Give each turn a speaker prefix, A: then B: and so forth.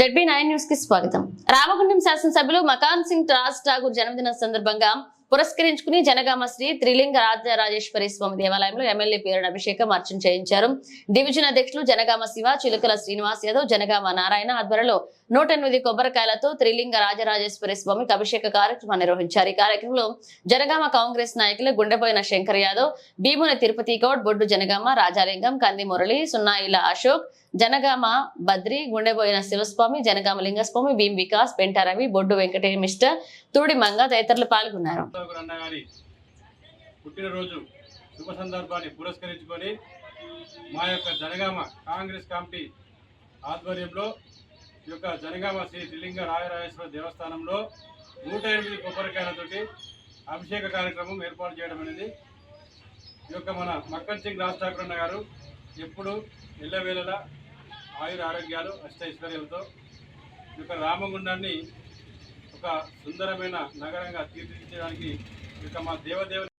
A: ZB nine న్యూస్కి స్వాగతం. రామగుండం శాసనసభ్యులు మకాన్ సింగ్ రాజ్ ఠాగూర్ జన్మదిన సందర్భంగా పురస్కరించుకుని జనగామ శ్రీ త్రిలింగ రాజరాజేశ్వరి స్వామి దేవాలయంలో ఎమ్మెల్యే పేరున అభిషేకం అర్చన చేయించారు. డివిజన్ అధ్యక్షులు జనగామ శివ చిలుకల శ్రీనివాస్ యాదవ్ జనగామ నారాయణ ఆధ్వర్యంలో నూట ఎనిమిది కొబ్బరికాయలతో త్రిలింగ రాజరాజేశ్వరి స్వామికి అభిషేక కార్యక్రమం నిర్వహించారు. ఈ కార్యక్రమంలో జనగామ కాంగ్రెస్ నాయకులు గుండెపోయిన శంకర్ యాదవ్ భీముని తిరుపతి గౌడ్ బొడ్డు జనగామ రాజాలింగం కంది మురళి సున్నాయిల అశోక్ జనగామ బద్రి గుండెబోయిన శివస్వామి జనగామ లింగస్వామి భీం వికాస్ పెంటారవి బొడ్డు వెంకటేష్ మిస్టర్ తూడి మంగ తదితరులు పాల్గొన్నారు.
B: ఠాకూర్ అన్న గారి పుట్టినరోజు శుభ సందర్భాన్ని పురస్కరించుకొని మా యొక్క జనగామ కాంగ్రెస్ కమిటీ ఆధ్వర్యంలో ఈ యొక్క జనగామ శ్రీ త్రిలింగ రాయరాజేశ్వర దేవస్థానంలో నూట ఎనిమిది కొబ్బరికాయలతోటి అభిషేక కార్యక్రమం ఏర్పాటు చేయడం అనేది ఈ యొక్క మన మక్కన్ సింగ్ రాజ్ ఠాకూర్ అన్న గారు ఎప్పుడు ఎల్లవేళలా ఆయుర ఆరోగ్యాలు అష్టైశ్వర్యాలతో ఈ యొక్క రామగుండాన్ని ఒక సుందరమైన నగరంగా తీర్చిదిద్దడానికి ఇక మా దేవదేవుని